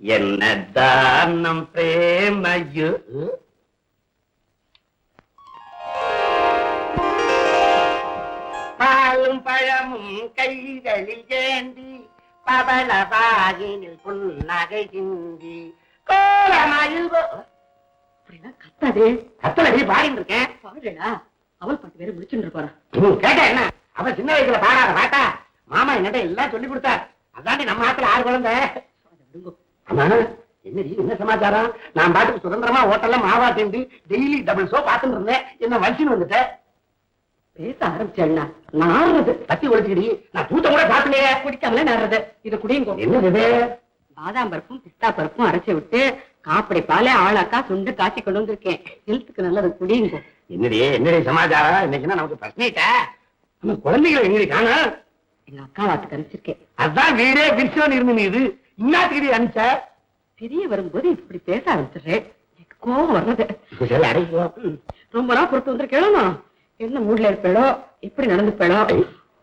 என்னதான் நம் பிரேமையோ? பாலும் பழமும் கைகளில் ஏந்தி பவளவாயினில் புன்னகை சிந்தி கோலமயில் கத்தாதே. கத்தலடி பாடிட்டு இருக்கேன். பாடுடா அவள் பாட்டு வேற முடிச்சுட்டு போறான் ம், கேட்ட என்ன? அவ சின்ன வயசுல பாடாத பாட்டா? மாமா என்னட்ட எல்லாம் சொல்லி கொடுத்தார். அதாண்டி நம்ம ஆத்துல ஆறு குழந்தை. ஆமா. என்னடி என்ன சமாச்சாரம்? நான் பாட்டுக்கு சுதந்திரமா ஹோட்டல்ல மாவா சேர்ந்து டெய்லி டபுள் ஷோ பாத்துட்டு இருந்தேன். என்ன வலிச்சுன்னு வந்துட்டேன் பேச ஆரம்பிச்சேன்னா நாடுறது. தத்தி ஒழிச்சுக்கிடி. நான் தூத்த கூட சாப்பிடலையே குடிக்காமலே நாடுறது. இது குடியுங்க என்னது பாதாம் பருப்பும் பிஸ்தா பருப்பும் அரைச்சு விட்டு காப்படி பாலே ஆளாக்கா சுண்டு காய்ச்சி கொண்டு வந்திருக்கேன். ஹெல்த்துக்கு நல்லது குடியுங்க என்னடி என்னடி சமாச்சாரம்? இன்னைக்குன்னா நமக்கு பிரச்சனைட்டா நம்ம குழந்தைகளை எங்கடி காணோம்? எங்க அக்கா வாத்துக்கு அனுப்பிச்சிருக்கேன் அதான் வீடே விரிச்சோன்னு இருந்து இது இன்னாத்துக்கிடி அனுப்பிச்ச? தெரிய வரும்போது இப்படி பேச ஆரம்பிச்சிடுறேன். எனக்கு கோவம் வர்றது. ரொம்ப நாள் பொறுத்து வந்து கேளுமா. என்ன மூட்ல இருப்பேளோ எப்படி நடந்துப்பேளோ.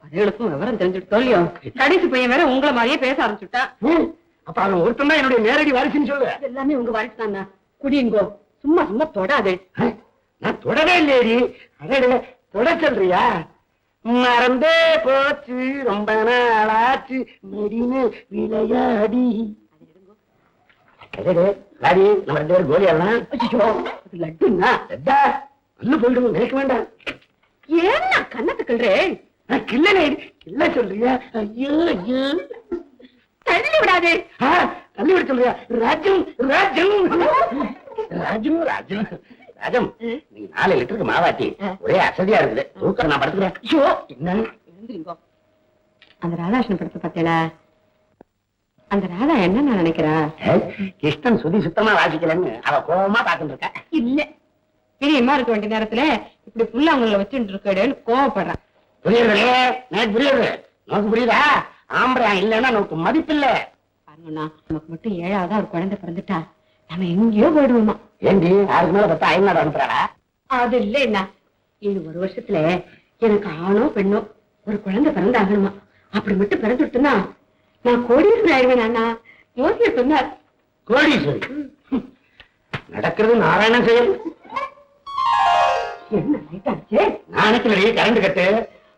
அதுகளுக்கும் விவரம் தெரிஞ்சுட்டு இல்லையோ. கடைசி பையன் வேற உங்களை மாதிரியே பேச ஆரம்பிச்சுட்டா. ம், அப்ப அவன் ஒருத்தன் தான் என்னுடைய நேரடி வாரிசுன்னு சொல்லு. எல்லாமே உங்க வாரிசு தானே குடியுங்கோ சும்மா சும்மா தொடாதே. நான் தொடவே இல்லையடி. அடடே தொட சொல்றியா மறந்தே போச்சு. ரொம்ப நாளாச்சு. மெடினு விளையாடி. வாடி, நம்ம ரெண்டு பேரும் கோலி ஆடலாம். நினைக்க வேண்டாம். ஏன்னா கண்ணத்துக்குள்றேன் நான் கிள்ளனே கிள்ள சொல்றியா? ஐயோ ஐயோ. தள்ளி விடாதே. தள்ளி விட சொல்றியா? ராஜம் ராஜம் ராஜம் ராஜம் ராஜம் நீ நாலு லிட்டருக்கு மாவாட்டி. ஒரே அசதியா இருக்குது. தூக்கம் நான் படுத்துக்கிறேன். ஐயோ. என்ன அந்த ராதாகிருஷ்ணன் படத்தை பார்த்தேல அந்த ராதா என்ன நான் நினைக்கிறா? ஏய், கிருஷ்ணன் சுதி சுத்தமா வாசிக்கலன்னு அவ கோபமா பாத்துட்டு இருக்கா. இல்ல. பிரியமா இருக்க வேண்டிய நேரத்துல இப்படி புல்லாங்குழல வச்சுட்டு இருக்கேன்னு கோவப்படுறான் புரியுது எனக்கு புரியுது. நமக்கு புரியுதா? ஆம்பளை இல்லைன்னா நமக்கு மதிப்பில்ல. பாருங்கண்ணா நமக்கு மட்டும் ஏழாவதா ஒரு குழந்தை பிறந்துட்டா? நம்ம எங்கேயோ போயிடுவோமா? ஏண்டி யாருக்கு மேல பத்தா ஐநாடு அனுப்புறாளா அது இல்ல என்ன இன்னும் ஒரு வருஷத்துல எனக்கு ஆணோ பெண்ணோ ஒரு குழந்தை பிறந்தாகணுமா? அப்படி மட்டும் பிறந்துட்டுனா நான் கோடீஸ்வரர் ஆயிடுவேன் அண்ணா யோசிய சொன்னார். கோடீஸ்வரி? நடக்கிறது நாராயணன் செயல். என்ன லைட் ஆச்சு? நினைக்கலையே கரண்ட் கட்டு.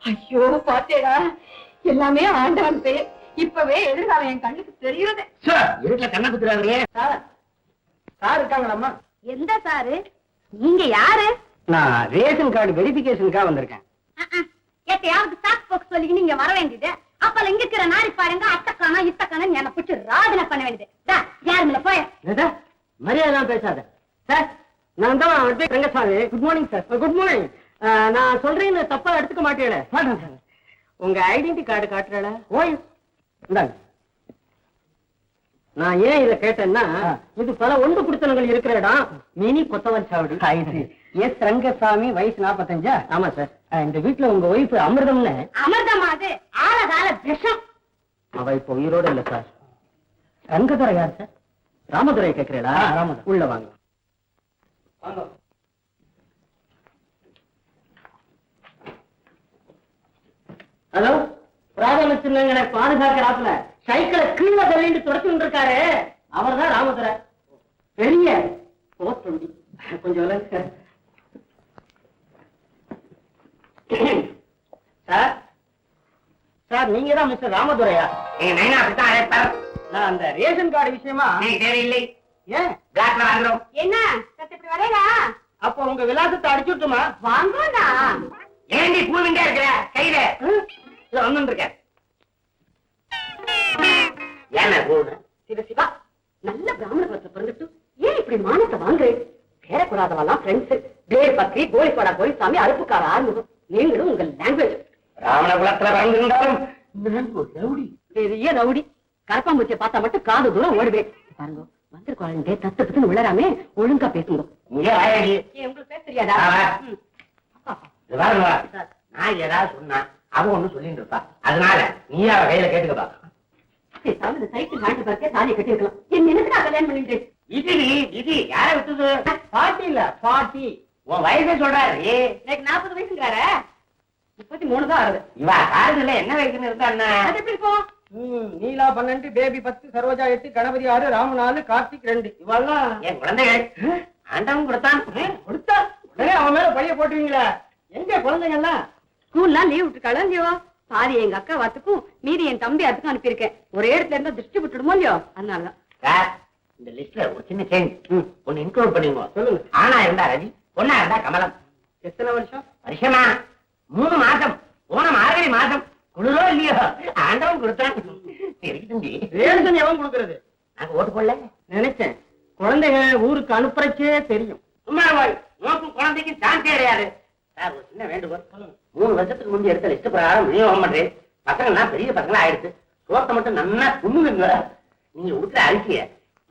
ஐயோ பாத்தேடா எல்லாமே ஆண்டவன் பெயர் இப்பவே எதிர்காலம் என் கண்ணுக்கு தெரியுது. இருட்டுல கண்ண குத்துறாங்களே சார் இருக்காங்களாம்மா? எந்த சாரு? நீங்க யாரு? நான் ரேஷன் கார்டு வெரிபிகேஷனுக்காக வந்திருக்கேன். எட்டையாவது சாக் போக்கு சொல்லி நீங்க வர வேண்டியது. அப்பல இங்க இருக்கிற நாரி பாருங்க அட்டக்கானா இட்டக்கான என்ன பிடிச்சு ராதனை பண்ண வேண்டியது. டா, யாருமில்ல போய? மரியாதை பேசாத. சார் நான் தான் அட்வை Rangasamy good morning sir good morning நான் சொல்றேன்னு தப்பா எடுத்துக்க மாட்டேல உங்க ஐடென்டி கார்டு காட்டுறல. ஓய் இந்தாங்க. நான் ஏன் இத கேட்டேன்னா இது பல ஒன்று குடுத்தனங்கள் இருக்கிற இடம். மினி கொத்தவன் சாவடி. எஸ் ரங்கசாமி வயசு நாற்பத்தஞ்சா ஆமா சார். இந்த வீட்டுல உங்க ஒய்ஃப் அமிர்தம்னு. அமிர்தமா அது? ஆழகால விஷம். அவ இப்ப உயிரோட இல்ல சார். ரங்கதுரை யார் சார்? ராமதுரை கேக்குறீங்களா ராமதுரை. உள்ள வாங்க. ஹலோ? பிராதமச்சின்னங்களை பாதுகாக்கிறாப்புல. சைக்கிளை கீழே தள்ளிட்டு துரத்துட்டு இருக்காரு அவர்தான் ராமதுரை. பெரிய போத்தொண்டி கொஞ்சம் விலங்கு சார் சார் நீங்க தான் மிஸ்டர் ராமதுரையா நைனா அந்த ரேஷன் கார்டு விஷயமா? தேவையில்லை. ஏன்? என்ன? சத்து இப்படி வரேடா அப்ப உங்க விலாசத்தை அடிச்சுட்டுமா வாங்கோடா ஏண்டி பூவிண்டே இருக்கிற? கையில. வந்து இருக்க ஏன பூவு சிவ சிவா நல்ல பிராமண குலத்துல பிறந்துட்டு ஏன் இப்படி மானத்தை வாங்குறேன் பேரக்கூடாதவெல்லாம் ஃப்ரெண்ட்ஸ் பேர் பத்தி கோழிப்பாடா கோழிசாமி அறுப்புக்கார ஆறுமுகம். நீங்களும் உங்க லாங்குவேஜ் ராவண குலத்துல பிறந்திருந்தாலும் ரவுடி. பெரிய ரவுடி. கரப்பாம்பூச்சியை பார்த்தா மட்டும் காது தூரம் ஓடுவேன் பாருங்க வந்து குழந்தை தத்து தத்துன்னு உள்ளராமே ஒழுங்கா பேசுங்க. உங்களுக்கு பேச தெரியாதா? நான் ஏதாவது சொன்னா அவன் ஒண்ணு சொல்லிட்டு இருப்பா. அதனால நீ அவ கையில கேட்டுக்கப்பா பேசாம சைக்கிள் ஹேண்ட் பேக்கே தாலியை கட்டியிருக்கலாம் என் நினைச்சு கல்யாணம் பண்ணிட்டு இது இது யார விட்டது? பாட்டி இல்ல பாட்டி. உன் வயசே சொல்றாரு. எனக்கு நாற்பது வயசுங்கிறார. முப்பத்தி மூணு தான் ஆகுது. இவ காலத்துல என்ன வயசுன்னு இருந்தா என்ன? அது எப்படி நீலா பன்னெண்டு பேபி பத்து சரோஜா எட்டு கணபதி ஆறு ராம நாலு கார்த்திக் ரெண்டு. இவெல்லாம் என் குழந்தைகள். ஆண்டவன் கொடுத்தான். கொடுத்தா உடனே அவன் மேல பழைய போட்டுவீங்களா. எங்க குழந்தைங்கள்லாம் ஸ்கூல்லாம் லீவ் விட்டுருக்காளோ இல்லையோ? பாதி எங்க அக்கா வாத்துக்கும் மீதி என் தம்பி அதுக்கும் அனுப்பியிருக்கேன். ஒரே இடத்துல இருந்தா திருஷ்டி விட்டுடுமோ இல்லையோ? அதனாலதான். சார் இந்த லிஸ்ட்ல ஒரு சின்ன சேஞ்ச் ஒன்னு இன்க்ளூட் பண்ணிடுவோம் சொல்லுங்க. ஆனா இருந்தா ரவி பொண்ணா இருந்தா கமலம். எத்தனை வருஷம்? வருஷமா? மூணு மாசம். போன மார்கழி மாசம். குளிரோ இல்லையோ? ஆண்டவன் கொடுத்தான். இருக்கட்டும் ரேஷன் எவன் கொடுக்கறது? நாங்க ஓட்டு போடல. நினைச்சேன். குழந்தைங்க ஊருக்கு அனுப்புறச்சே தெரியும். சும்மா போய். நோக்கும் குழந்தைக்கு சான்ஸே கிடையாது சார் ஒரு சின்ன வேண்டுகோள். மூணு வருஷத்துக்கு முந்தைய எடுத்த லிஸ்ட் பிரகாரம் விநியோகம் பண்றேன் பசங்கள்லாம் பெரிய பசங்களா ஆயிடுச்சு. சோத்தை மட்டும் நல்லா துண்ணுங்க நீங்க உடுக்கிற அரிசிய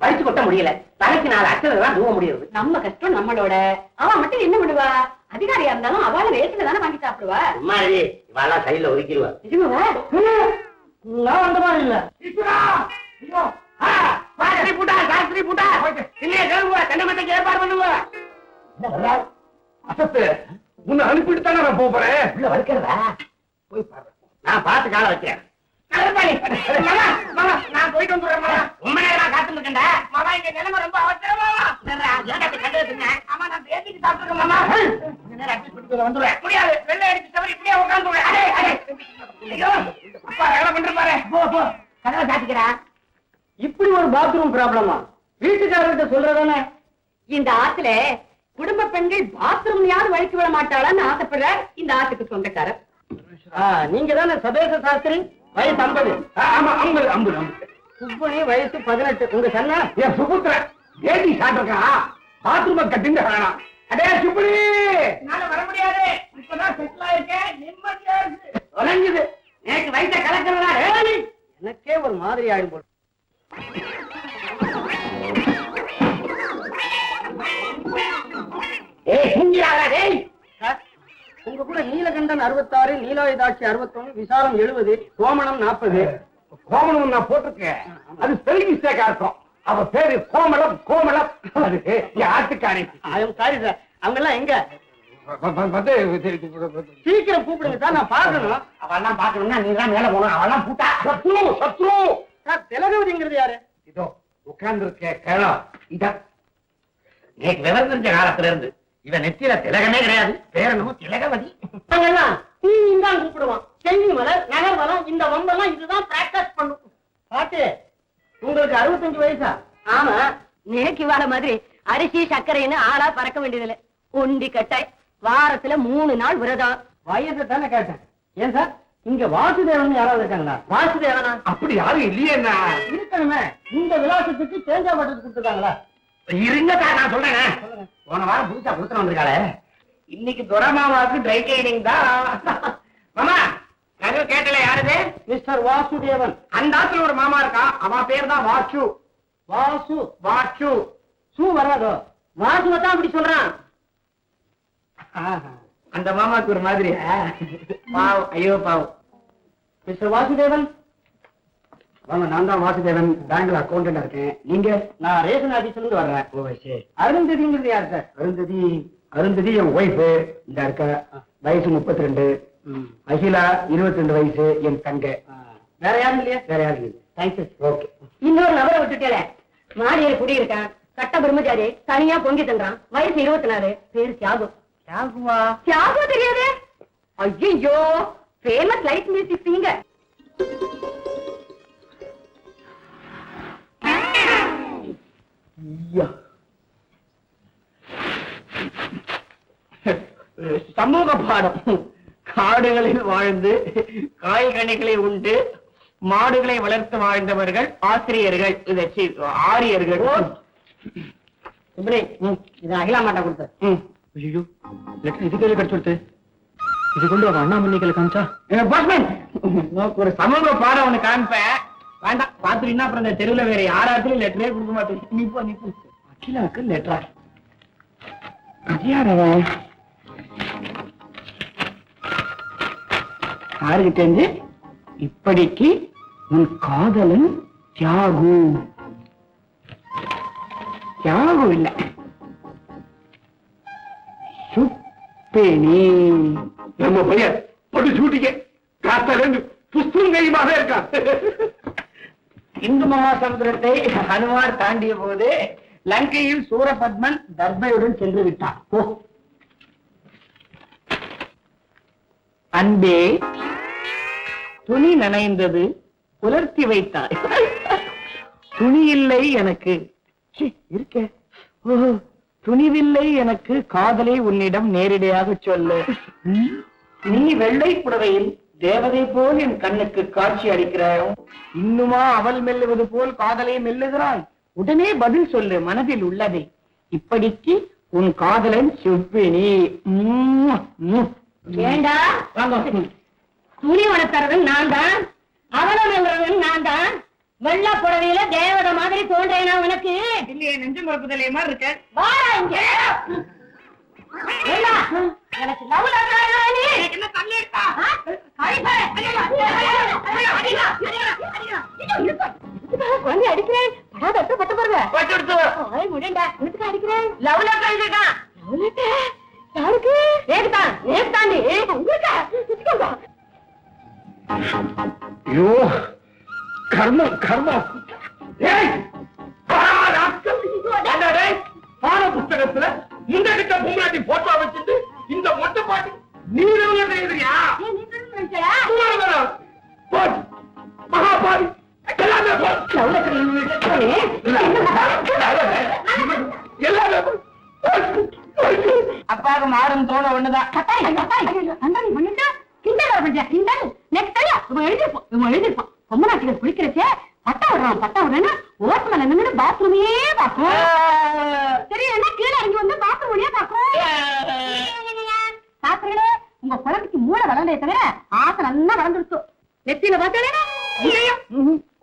வடிச்சு கொட்ட முடியல. தலைக்கு நாலு அச்சதை தான் தூவ முடியுது நம்ம கஷ்டம் நம்மளோட. அவன் மட்டும் என்ன பண்ணுவா? அதிகாரியா இருந்தாலும் அவள ரேஷன்ல தானே வாங்கி சாப்பிடுவா? சும்மா இவாளெல்லாம் சைடுல ஒதுக்கிடுவா. நிஜமாவா நான் அந்த மாதிரி இல்ல! சாஸ்திரி பூட்டா, சாஸ்திரி பூட்டா! இல்லையே, கிளம்புவா, தென்னை மட்டைக்கு ஏற்பாடு வர்றா? அசத்து. உன்னை அனுப்பிட்டு தானே நான் போறேன் உள்ள வளர்க்கிறதா? போய் பாரு. நான் பார்த்து கால வைக்கிறேன் நான் போயிட்டு வந்துடுறேன். ரொம்ப நேரமா காத்துட்டு இருக்கேன்டா. மாமா, இங்க நிலைமை ரொம்ப அவசரம்? ஆமா, நான் பேசிட்டு சாப்பிட்டுருக்கேன், மாமா. நேரம் adjust பண்ணிட்டு வந்துடுறேன். முடியாது, வெள்ளை அடிச்சு தவறி இப்படியே. ஐயோ, அப்பா, வேலை பண்ற பாரு. போ, போ. கதவை சாத்திக்கிறா இப்படி ஒரு பாத்ரூம் ப்ராப்ளமா வீட்டுக்காரர்கிட்ட சொல்றதானே இந்த ஆத்துல குடும்ப பெண்கள் பாத்ரூம்லயாவது வழிக்கு விட மாட்டாளான்னு ஆசைப்படுற இந்த ஆத்துக்கு சொந்தக்காரர். நீங்க தானே சதேச சாஸ்திரி? வயசு ஐம்பது. ஆமா ஐம்பது ஐம்பது சுப்பனி வயசு பதினெட்டு. உங்க சன்னா? என் சுபுத்திர ஏடி சாப்பிட்டுருக்கா? பாத்ரூம கட்டிங்க வேணாம் அடே சுப்புடி என்னால வர முடியாது. இப்பதான் செட்டில் ஆயிருக்கேன். நிம்மதியா இருக்கு. தொலைஞ்சுது நேற்று வயிற்ற கலக்கிறதா எனக்கே ஒரு மாதிரி ஆயிடும் போல. உங்க கூட நீலகண்டன் அறுபத்தாறு நீலாயுதாட்சி அறுபத்தொன்னு விசாலம் எழுபது கோமணம் நாற்பது. கோமணம் நான் போட்டிருக்கேன். அது ஸ்பெல்லிங் மிஸ்டேக்கா இருக்கும். அவ பேரு கோமளம் கோமளம். அது என் ஆட்டுக்காரி. சாரி சார் அவங்க எல்லாம் எங்க? சீக்கிரம் கூப்பிடுங்க சார் நான் பார்க்கணும். அவெல்லாம் பாக்கணும்னா நீ தான் மேல போகணும். அவெல்லாம் பூட்டா. சத்ரு சத்ரு. சார் திலகவதிங்கிறது யாரு? இதோ உட்கார்ந்து இருக்க கேளம் இதான் நேற்று விவரம் தெரிஞ்ச காலத்துல இருந்து இவன் நெத்தியில திலகமே கிடையாது. பேர் என்னமோ திலகவதி தீயும் தான் கூப்பிடுவான். செங்கி மலர் நகர் வளம் இந்த வம்பெல்லாம் இதுதான் பிராக்டிஸ் பண்ணும். பாட்டு உங்களுக்கு அறுபத்தஞ்சு வயசா? ஆமா நேக்கு வாழ மாதிரி அரிசி சர்க்கரைன்னு ஆளா பறக்க வேண்டியதில்லை. உண்டி கட்டாய் வாரத்துல மூணு நாள் விரதம். வயசை தானே கேட்டேன். ஏன் சார்? இங்க வாசுதேவன் யாராவது இருக்காங்களா? வாசுதேவனா? அப்படி யாரும் இல்லையேண்ணா இருக்கணுமே. இந்த விலாசத்துக்கு தேங்காய் பட்டது கொடுத்துருக்காங்களா? இருங்க சார் நான் சொல்றேன் போன வாரம் புதுசா புதுசா வந்திருக்காளே. இன்னைக்கு துரமாமாவுக்கு ட்ரை கிளீனிங் தான். மாமா நகை கேட்டல யாருது? மிஸ்டர் வாசுதேவன். அந்த ஆத்துல ஒரு மாமா இருக்கான் அவன் பேர் தான் வாச்சு வாசு. வாச்சு சூ வராதோ. வாசுவை தான் அப்படி சொல்றான். அந்த மாமாக்கு ஒரு மாதிரி பாவம் ஐயோ பாவம். மிஸ்டர் வாசுதேவன் வாங்க நான் தான் வாசுதேவன் பேங்க்ல அக்கௌண்டன்டா இருக்கேன். நீங்க? நான் ரேஷன் ஆபீஸ்ல இருந்து வர்றேன். ஓ சரி. அருந்ததிங்கிறது யார் சார்? அருந்ததி. அருந்ததி என் ஒய்ஃபு இந்த இருக்க வயசு முப்பத்தி ரெண்டு அகிலா இருபத்தி ரெண்டு வயசு என் தங்க. வேற யாரும் இல்லையா? வேற யாரும் இல்லை. தேங்க்ஸ் ஓகே இன்னொரு நபரை விட்டுட்டேல மாடியில் குடியிருக்கான். கட்ட பிரம்மச்சாரி தனியா பொங்கி தண்டான் வயசு இருபத்தி நாலு பேரு தியாகு. யாகுவா தியாகு தெரியாது? ஐயோ ஃபேமஸ் லைட் மியூசிக் சிங்கர் சமூக பாடம். காடுகளில் வாழ்ந்து காய்கனிகளை உண்டு மாடுகளை வளர்த்து வாழ்ந்தவர்கள் ஆசிரியர்கள் இதை ஆரியர்கள். இது அகிலா மாட்டா கொடுத்த. ஐயோ லெட்டர் இது கையில கிடைச்சு கொடுத்து. இது கொண்டு அவன் அண்ணாமலை கையில காமிச்சா? பாஸ்மேன் ஒரு சமூக பாடம் ஒண்ணு காமிப்பேன். வேண்டாம் பாத்துட்டீங்கன்னா அப்புறம் இந்த தெருவில் வேற யாராச்சும் லெட்டரே கொடுக்க மாட்டேன். நீ போ நீ போ. அகிலாவுக்கு லெட்டரா யார் அவன்? யாருக்கு தெரிஞ்சு? இப்படிக்கு உன் காதலன் தியாகு. தியாகு இல்ல. சுப்பேனி நம்ம பையன் போட்டு சூட்டிக்க. காத்தால இருந்து இருக்கான். இந்து மகாசமுத்திரத்தை ஹனுமார் தாண்டிய போது லங்கையில் சூரபத்மன் தர்பையுடன் சென்று விட்டான் ஓ அன்பே துணி நனைந்தது உலர்த்தி வைத்தாய். துணி இல்லை எனக்கு. ச்சீ, இருக்க. ஓ துணிவில்லை எனக்கு. காதலை உன்னிடம் நேரடியாக சொல்லு. நீ வெள்ளை புடவையில் தேவதை போல் என் கண்ணுக்கு காட்சி அளிக்கிறாயோ? இன்னுமா அவள் மெல்லுவது போல் காதலை மெல்லுகிறாய் உடனே பதில் சொல்லு மனதில் உள்ளதை. இப்படிக்கு உன் காதலன் செவ்வினி. ஏண்டா. துணி வளர்த்தறவன் நான் தான் அவலம் என்றவன் நான் தான் வெள்ள புடவையில தேவத மாதிரி தோன்றேனா உனக்கு. இல்லையே நெஞ்சு மறப்புதலே மாதிரி இருக்க. வாடா இங்க. ஏண்டா, எனக்கு love letter எழுதுறா நீ? ஆ? கழிப்பறை. குழந்தை அடிக்கிறேன் படாத அர்த்தம் பட்ட பாருங்க ஆய் முடியண்டா இதுக்கு அடிக்கிறேன் லவ் லெட்டர் எழுதிருக்கான் லவ் லெட்டர் யாருக்கு நேக்குதான் நேக்குதாண்டி உங்களுக்கு வச்சுக்கோங்க ஐயோ கர்மம் கர்மம் ஏய் குழந்தைக்கு மூளை வளர்ந்தே தவிர ஆசை நல்லா வளர்ந்துருச்சு. நெத்தியில பார்த்தாலே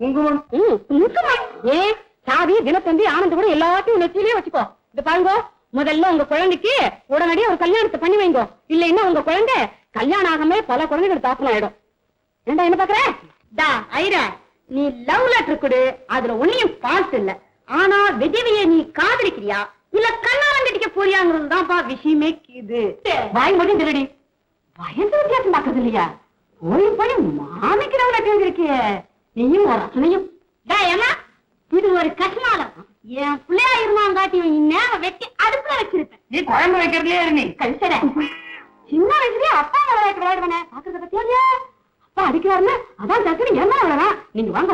குங்குமம். ம், நிற்குமா? ஏன் சாவி தினத்தந்தி ஆனந்த கூட எல்லாத்தையும் நெத்தியிலே வச்சுக்கோ. இது பாருங்க முதல்ல உங்க குழந்தைக்கு உடனடியா ஒரு கல்யாணத்தை பண்ணி வைங்க. இல்லைன்னா உங்க குழந்தை கல்யாணம் ஆகாம பல குழந்தைகள் தாக்கணும் ஆயிடும் ஏண்டா என்ன பாக்குற டா ஐரா நீ லவ் லெட்டர் கொடு. அதுல ஒன்னையும் ஃபால்ட் இல்ல. ஆனா விதவிய நீ காதலிக்கிறியா? இல்ல கண்ணாலம் கட்டிக்க போறியாங்கிறது தான்ப்பா விஷயமே இது வாய் மொழி திருடி. வயசு வித்தியாசம் பாக்குறது இல்லையா போய் போய் மாமிக்கு லவ் லெட்டர் எழுதிருக்கிய நீயும் ஒரு ஏமா இது ஒரு கஷ்மாலம். என் பிள்ளையா இருந்தாங்காட்டி இந்நேரம் வெட்டி அடுப்புல வச்சிருப்பேன். நீ குழம்பு வைக்கிறதுலயே இரு நீ கழிச்சட சின்ன வயசுலயே அப்பா விளையாட்டு விளையாடுவானே. பாக்குறத பத்தியா இல்லையா? அப்பா அடிக்கிறாருன்னு அதான் டக்குனு என்ன விளையாடலாம் நீங்க வாங்க.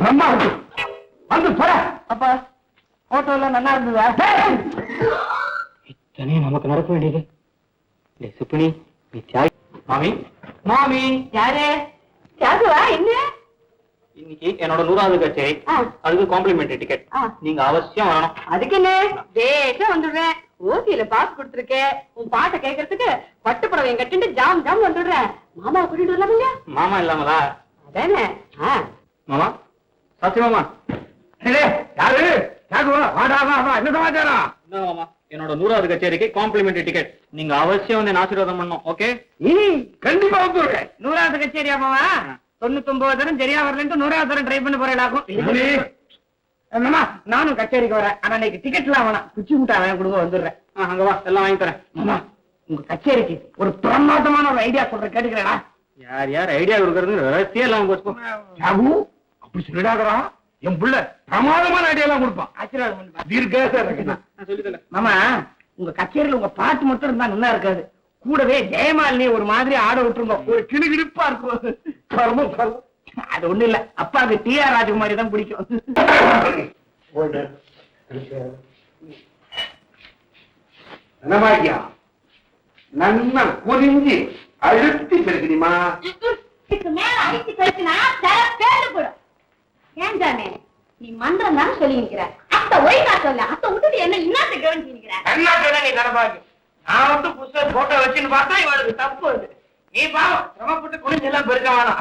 பிரம்மா வந்து வந்து போற அப்பா போட்டோ எல்லாம் நல்லா இருந்ததா? இத்தனையும் நமக்கு நடக்க வேண்டியது. டேய் சுப்பினி நீ தியாகி மாமி. மாமி. யாரு? யாருவா? என்ன? இன்னைக்கு என்னோட நூறாவது கச்சேரி ஆ. அதுக்கு காம்ப்ளிமெண்டரி டிக்கெட். நீங்க அவசியம் வரணும். அதுக்கு என்ன? தேசம் வந்துடுறேன். ஓசியில பாஸ் கொடுத்துருக்கேன் உன் பாட்டை கேட்கறதுக்கு பட்டு புடவையும் கட்டிட்டு ஜாம் ஜாம் வந்துடுறேன். மாமா கூட்டிட்டு வரலாம் இல்லையா மாமா இல்லாமலா? அதானே. மாமா. சத்தி மாமா யாரு? யாருவா வாடா வா வா. என்ன சமாச்சாரம்? என்ன மாமா? என்னோட நூறாவது கச்சேரிக்கு காம்ப்ளிமெண்டரி டிக்கெட் நீங்க அவசியம் வந்து என்ன ஆசீர்வாதம் பண்ணணும் ஓகே கண்டிப்பா வந்துருக்கேன் நூறாவது கச்சேரி அம்மாவா தொண்ணூத்தொன்பது தரம் சரியா வரலன்ட்டு நூறாவது தரம் ட்ரை பண்ண போறேன் என்னமா நானும் கச்சேரிக்கு வரேன். ஆனா இன்னைக்கு டிக்கெட்லாம் வேணாம். குச்சி முட்டா வேணாம் கொடுங்க வந்துடுறேன். அங்க வா. எல்லாம் வாங்கி தரேன். மாமா உங்க கச்சேரிக்கு ஒரு பிரமாதமான ஒரு ஐடியா சொல்றேன். கேட்டுக்கிறேடா யார் யார்? ஐடியா கொடுக்கறது ரகசியம் எல்லாம் அப்படி சொல்லிடாதடா. என் புள்ள பிரமாதமான ஐடியா எல்லாம் கொடுப்பான். ஆசீர்வாதம் தீர்க்க மாமா உங்க கச்சேரியில உங்க பாட்டு மட்டும் இருந்தா நல்லா இருக்காது. கூடவே ஜெயமாலினி ஒரு மாதிரி ஆட விட்டுருங்க ஒரு கிளுகிழிப்பா இருக்கும். கர்மம், கர்மம். அது ஒண்ணு இல்ல. அப்பாவுக்கு டி ஆர் ராஜகுமாரி தான் பிடிக்கும். என்னமாக்கியா நல்லா கொதிஞ்சு அழுத்தி பெருக்குனிமா இதுக்கு மேல கழிச்சுனா தர பேரு போடும் ஏன் தானே நீ மந்திரம் தானே சொல்லி நிக்கிற அத்தை ஒய்கா சொல்ல. அத்தை விட்டுட்டு என்ன இன்னத்தை கவனிச்சு நிக்கிற என்ன சொன்ன நீ தரபாக்கு நான் வந்து புதுசா போட்டோ வச்சுன்னு பார்த்தா இவனுக்கு தப்பு அது நீ பாவம் சிரமப்பட்டு குனிஞ்சு எல்லாம் பெருக்க வேணாம்.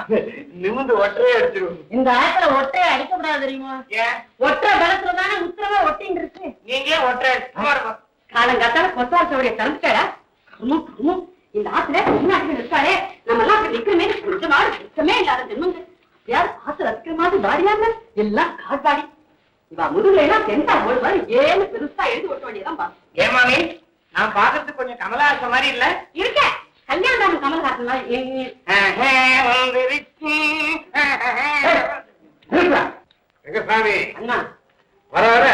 நிமிந்து ஒற்றையே அடிச்சிருவோம். இந்த ஆத்துல ஒட்டையை அடிக்கப்படாது தெரியுமா? ஏன்? ஒற்றை பலத்துல தானே உத்தரவா ஒட்டின்னு இருக்கு. நீங்களே ஒற்றை சும்மா இருப்பா. காலங்காத்தால கொத்தார் சோடைய தந்துட்டாரா கர்மம் கர்மம் இந்த ஆத்துல இருக்காளே நம்ம எல்லாம் நிக்கிறமே கொஞ்சமாவது நிக்கமே இல்லாத ஜென்மங்க யார் ஆசை ரசிக்கிற மாதிரி பாடியாம எல்லாம் காட்பாடி இவா முதுகுல எல்லாம் சென்டா ஒரு மாதிரி ஏன்னு பெருசா எழுதி ஒட்ட வேண்டியதான் பா ஏன் மாமி? நான் பாக்குறதுக்கு கொஞ்சம் கமலஹாசன் மாதிரி இல்ல. இருக்க. கல்யாணம் கமல்ஹாசன் அண்ணா. வர வர.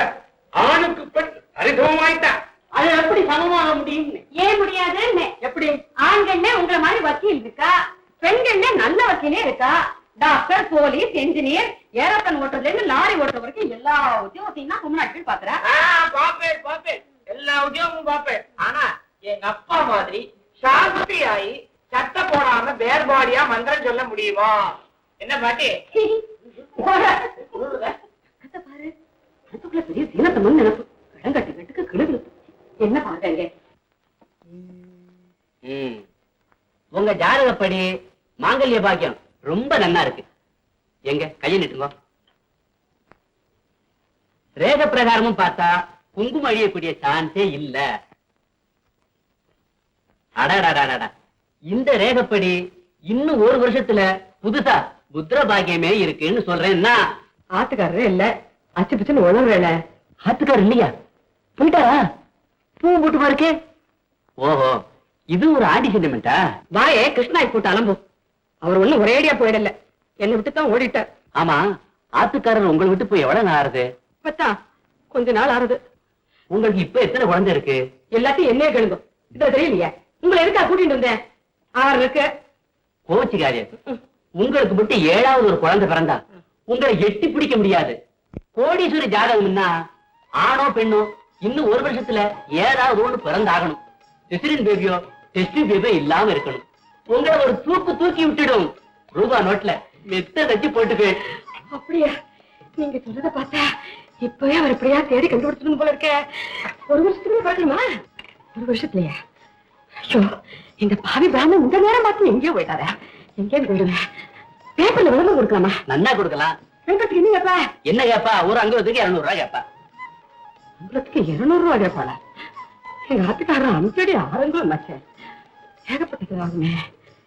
ஆணுக்கு பெண் சரிசமமாயிட்டா அது எப்படி சமமாக முடியும்னு? ஏன் முடியாதுன்னு. எப்படி? ஆண்கள்ல உங்களை மாதிரி வக்கீல் இருக்கா? பெண்கள்ல நல்ல வக்கீலே இருக்கா? டாக்டர் போலீஸ் என்ஜினியர் ஏரோப்ளேன் ஓட்டுறதுல இருந்து லாரி ஓட்டுற வரைக்கும் எல்லா உத்தியோகத்தையும் தான் தமிழ்நாட்டில் பாக்குறேன். பாப்பேன் பாப்பேன். எல்லா உத்தியோகமும் பாப்பேன். ஆனா எங்க அப்பா மாதிரி சாஸ்திரி ஆகி சட்டை போடாம பேர்பாடியா மந்திரம் சொல்ல முடியுமா? என்ன பாட்டி? அத பாரு. அதுக்குள்ள பெரிய நினைப்பு. கடங்கட்டு கட்டுக்கு கிளுகிழு என்ன பாருங்க உங்க ஜாதகப்படி மாங்கல்ய பாக்கியம் ரொம்ப நன்னா இருக்கு. எங்க கையை நிட்டுங்க. ரேக பிரகாரமும் பார்த்தா குங்குமம் அழியக்கூடிய சான்ஸே இல்ல. அடடடடடா. இந்த ரேகப்படி இன்னும் ஒரு வருஷத்துல புதுசா புத்திர பாக்கியமே இருக்குன்னு சொல்றேன்னா. ஆத்துக்காரரே இல்ல. அச்சு பிச்சுன்னு உணர்றேல ஆத்துக்கார் இல்லையா? போயிட்டாரா பூ போட்டு பாருக்கே ஓஹோ இது ஒரு ஆடி சென்டிமெண்டா வாயே கிருஷ்ணாய் போட்டு அலம்பு. அவர் ஒண்ணும் ஒரேடியா போயிடல. என்னை விட்டு தான் ஓடிட்டார். ஆமா ஆத்துக்காரர் உங்களை விட்டு போய் எவ்வளவு நாள் ஆறுது? இப்பத்தான் கொஞ்ச நாள் ஆறுது. உங்களுக்கு இப்ப எத்தனை குழந்தை இருக்கு? எல்லாத்தையும் என்னையே கேளுங்க இது தெரியலையே உங்களை எதுக்கா கூட்டிட்டு வந்தேன்? ஆறு இருக்கு. கோச்சிக்காதே உங்களுக்கு மட்டும் ஏழாவது ஒரு குழந்தை பிறந்தா உங்களை எட்டி பிடிக்க முடியாது. கோடீஸ்வரி ஜாதகம்னா ஆணோ பெண்ணோ இன்னும் ஒரு வருஷத்துல ஏதாவது ஒண்ணு பிறந்தாகணும். சிசிரின் பேபியோ டெஸ்ட் பேபியோ இல்லாம இருக்கணும். உங்களை ஒரு தூக்கு தூக்கி விட்டுடும். ரூபா நோட்ல மெத்த தச்சு போட்டுக்கு. அப்படியா? நீங்க சொல்றத பார்த்தா இப்பவே அவர் இப்படியா தேடி கண்டுபிடிச்சிடும் போல இருக்க. ஒரு வருஷத்துக்குள்ள பார்க்கணுமா ஒரு வருஷத்துலயா? ஐயோ இந்த பாவி பிராமணன் இந்த நேரம் பார்த்து எங்கேயோ போயிட்டாரா. எங்கேயும் போயிடுவேன் பேப்பர்ல விளம்பரம் கொடுக்கலாமா? நன்னா கொடுக்கலாம். எங்களுக்கு என்னங்கப்பா என்ன கேப்பா ஒரு அங்குலத்துக்கு இருநூறு ரூபாய் கேப்பா உங்களுக்கு இருநூறு ரூபாய் கேட்பாளா? எங்க ஆத்துக்காரன் ஆரங்கம் மச்சேன் ஏகப்பட்டது ஆகுமே